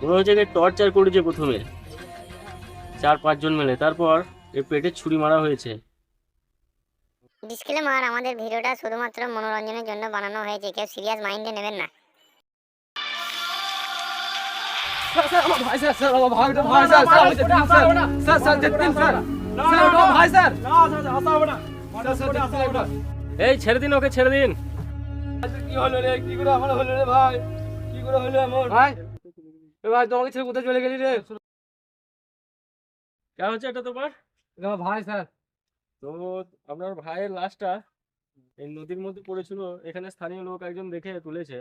মনে হচ্ছে যে টর্চার করেছে প্রথমে। চার পাঁচজন মিলে। তারপর এর পেটে ছুরি মারা হয়েছে। ডিসক্লেমার আমাদের ভিডিওটা শুধুমাত্র মনোরঞ্জনের জন্য বানানো হয়েছে। কেউ সিরিয়াস মাইন্ডে নেবেন না। স্যার আমার ভাই স্যার স্যার আমার ভাই ভাই স্যার স্যার আমি যেতে স্যার স্যার স্যার যেতে স্যার স্যার আমার ভাই স্যার। এই ছেড়ে দিন ওকে ছেড়ে দিন। কি হলো রে? কি করে আমার হলো রে ভাই? কি করে হলো এমন? ভাই এ ভাই তোমাকে ছেড়ে কোথায় চলে গেলি রে? কেমন হচ্ছে এটা তোমার? আমার ভাই স্যার। তো আপনার ভাইয়ের লাশটা এই নদীর মধ্যে পড়েছিল এখানে স্থানীয় লোক একজন দেখে তুলেছে।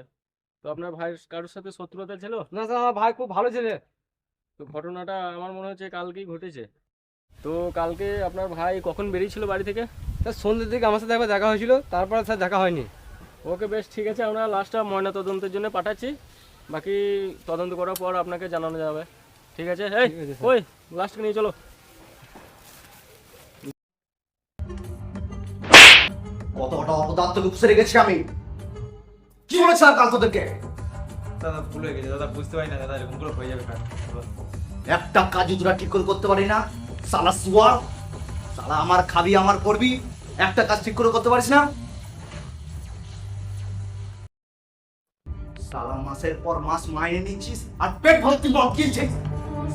তো আপনার ভাইয়ের কারোর সাথে শত্রুতা ছিল? না স্যার আমার ভাই খুব ভালো ছেলে। তো ঘটনাটা আমার মনে হচ্ছে কালকেই ঘটেছে। তো কালকে আপনার ভাই কখন বেরিয়েছিল বাড়ি থেকে? স্যার সন্ধ্যের দিকে আমার সাথে একবার দেখা হয়েছিল তারপর স্যার দেখা হয়নি। ওকে বেশ ঠিক আছে আমরা লাস্টটা ময়না তদন্তের জন্য পাঠাচ্ছি। বাকি তদন্ত করার পর আপনাকে জানানো যাবে। ঠিক আছে? এই। ওই লাস্টকে নিয়ে চলো। কতটা অপদার্থ লুপসে রেখেছি আমি? কি বলেছে আর কাল তোদেরকে? দাদা ভুল হয়ে গেছে। দাদা বুঝতে পারি না দাদা এরকম করে হয়ে যাবে একটা কাজই তোরা ঠিক করে করতে পারি না। সালা সুয়ার সালা আমার খাবি আমার করবি একটা কাজ ঠিক করে করতে পারিস না? সালা মাসের পর মাস মাইনে নিচ্ছিস আর পেট ভর্তি মদ কিনছিস।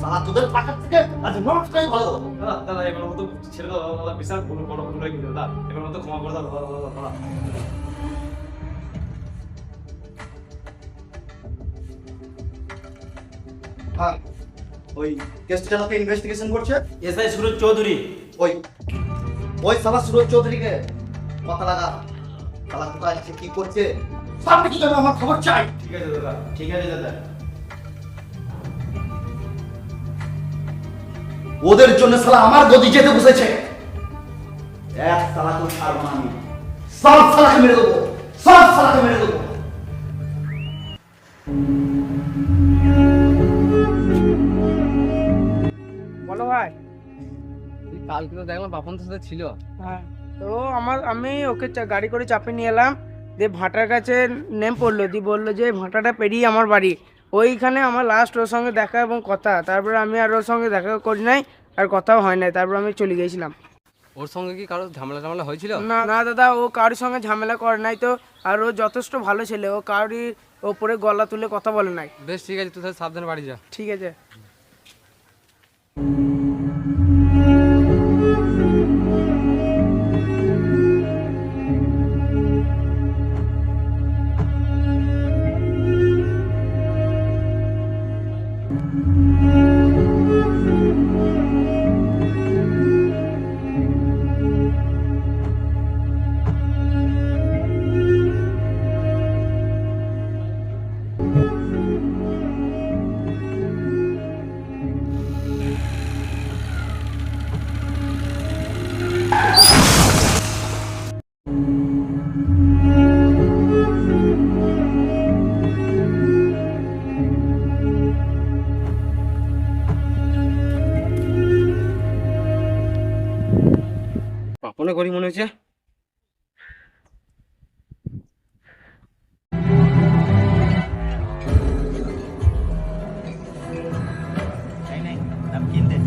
সালা তোদের পাকার থেকে আজ মদটাই ভালো দাদা দাদা এবার মতো ছেড়ে দাও দাদা, বিশাল বড় বড় ভুল হয়ে গেছে দাদা। এবার মতো ক্ষমা করে দাও দাদা দাদা হ্যাঁ ওই কেসটা চালাতে ইনভেস্টিগেশন করছে? এসআই সুরজ চৌধুরী। ওই ওই সালা সুরজ চৌধুরীকে। কথা লাগা সালা কোথায় কি করছে? সব কিছু যেন আমার খবর চাই। ঠিক আছে দাদা ঠিক আছে দাদা। ওদের জন্য সালা আমার গদি যেতে বসেছে। এক সালা তো ছাড়বো না আমি। সব সালাকে মেরে দেবো সব সালাকে মেরে দেবো। বলো ভাই। কালকে তো দেখলাম বাপন তোর সাথে ছিল। হ্যাঁ তো আমার আমি ওকে চা- গাড়ি করে চাপে নিয়ে এলাম। দিয়ে ভাটার কাছে নেম পড়ল দিয়ে বলল যে ভাটাটা পেরিয়ে আমার বাড়ি। ওইখানে আমার লাস্ট ওর সঙ্গে দেখা এবং কথা। তারপরে আমি আর ওর সঙ্গে দেখা করি নাই আর কথাও হয় নাই। তারপর আমি চলে গিয়েছিলাম। ওর সঙ্গে কি কারও ঝামেলা ঝামেলা হয়েছিল? না না দাদা ও কারোর সঙ্গে ঝামেলা করে নাই তো আর ও যথেষ্ট ভালো ছেলে। ও কারোরই ওপরে গলা তুলে কথা বলে নাই। বেশ ঠিক আছে তুই সাবধানে বাড়ি যা। ঠিক আছে। বাবা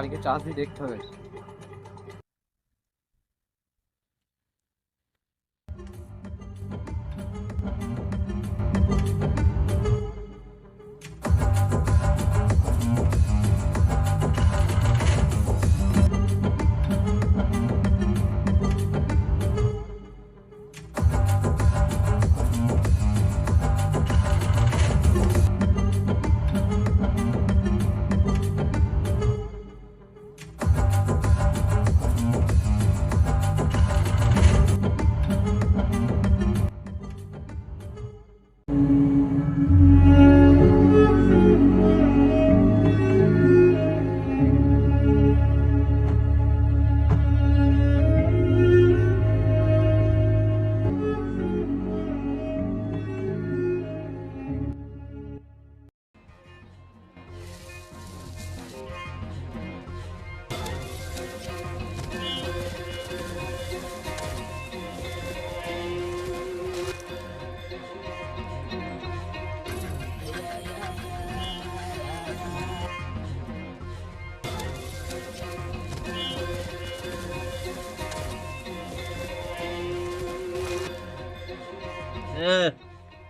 বাড়িকে চার্জ দিয়ে দেখতে হবে।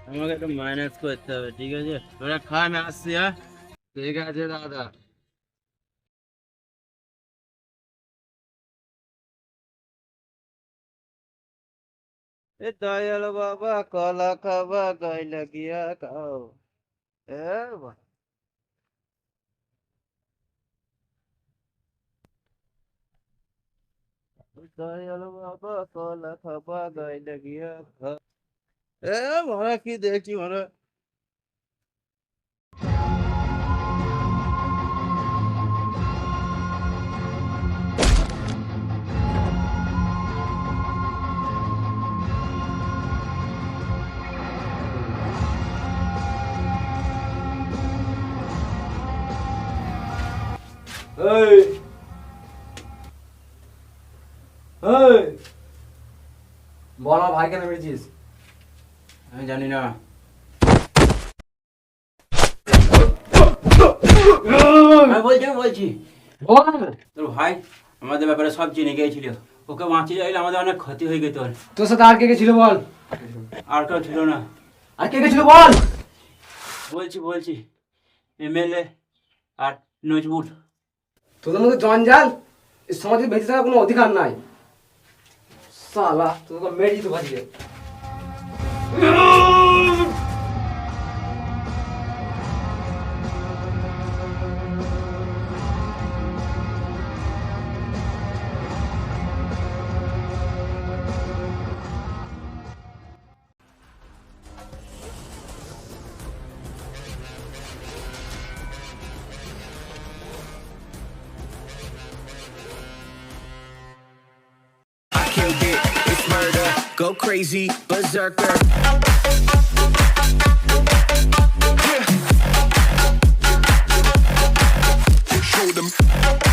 আমাকে একটু মাইনাস করতে হবে, ঠিক আছে? তোরা খা আসছি হ্যাঁ? ঠিক আছে, দাদা। এ দয়াল বাবা, কলা খাবা, গাই লাগিয়া খাও। এ দয়াল বাবা, কলা খাবা, গাই লাগিয়া খাও। এ মারা কি দেখছি মারা। এই। এই। বল ভাই কেন আমি জানি না। বলছি বলছি। তোর ভাই আমাদের ব্যাপারে সব জেনে গিয়েছিল। ওকে বাঁচিয়ে যাইলে আমাদের অনেক ক্ষতি হয়ে যেত তোর সাথে আর কে কে ছিল বল? আর কেউ ছিল না। আর কে কে ছিল বল? বলছি বলছি এমএলএ আর নজবুল। তোদের মধ্যে জঞ্জাল? এই সমাজে বেঁচে থাকার কোনো অধিকার নাই। সালা তোকে মেরে দিতে পারি 你干 Crazy, berserker. Show them.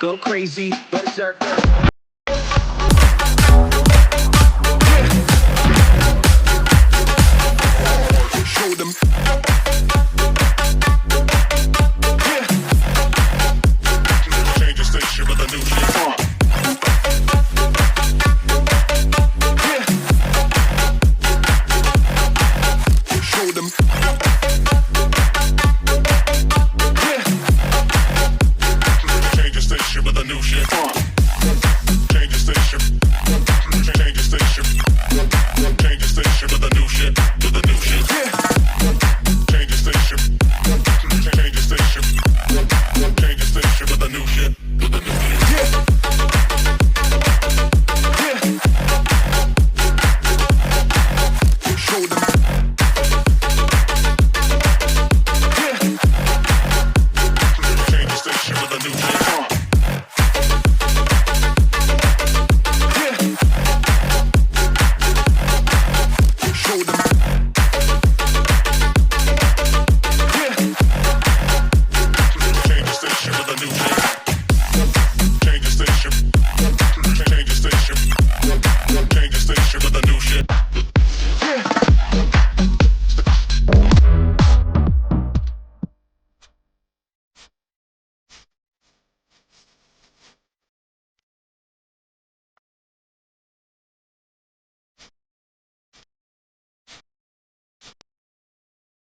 Go crazy, berserker. Show them.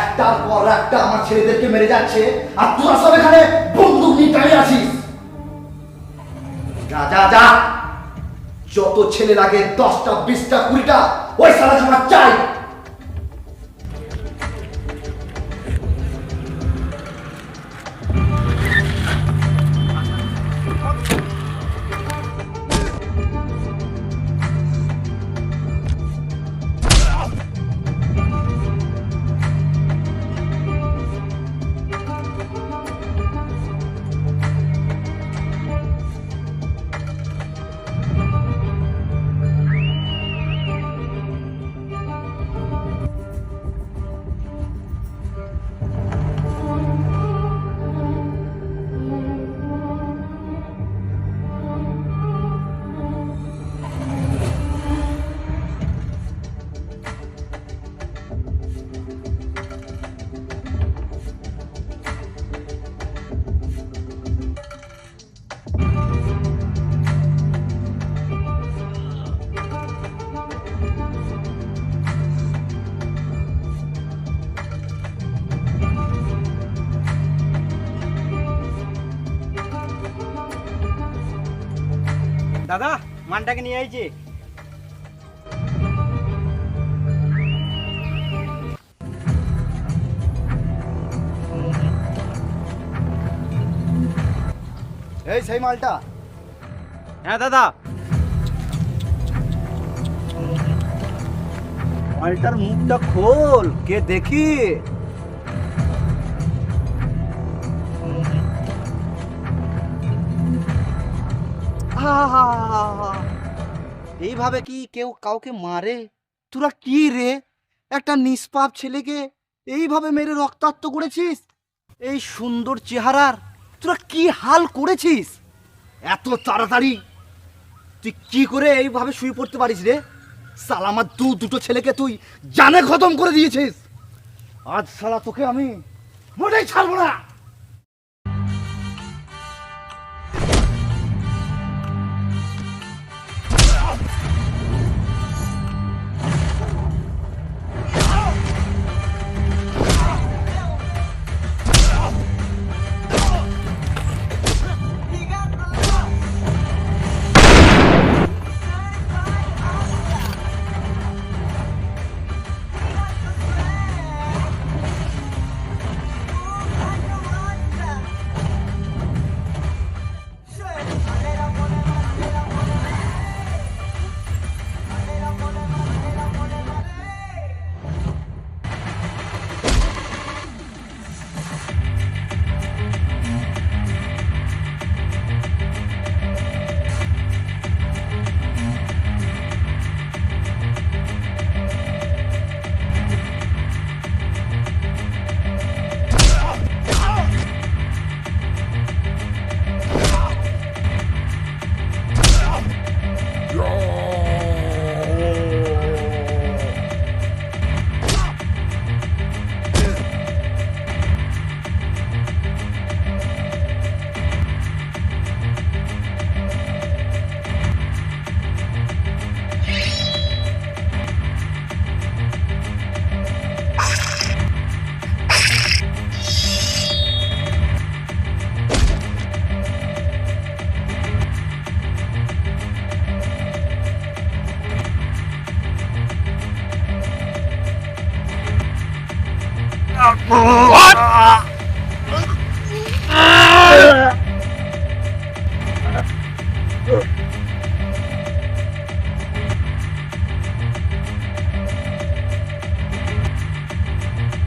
একটার পর একটা আমার ছেলেদেরকে মেরে যাচ্ছে, আর তোরা সব এখানে বন্দুক নিয়ে দাঁড়িয়ে আছিস। যা যা যা। যত ছেলে লাগে দশটা, বিশটা, কুড়িটা, ওই সারা আমার চাই। দাদা মানটাকে নিয়ে আইছে এই সেই মালটা হ্যাঁ দাদা মালটার মুখটা খোল কে দেখি এইভাবে কি কেউ কাউকে মারে? তোরা কি রে? একটা নিষ্পাপ ছেলেকে এইভাবে মেরে রক্তাক্ত করেছিস? এই সুন্দর চেহারার তোরা কি হাল করেছিস? এত তাড়াতাড়ি? তুই কি করে এইভাবে শুয়ে পড়তে পারিস রে? সালা আমার দু দুটো ছেলেকে তুই জানে খতম করে দিয়েছিস। আজ সালা তোকে আমি মোটেই ছাড়বো না। Oh!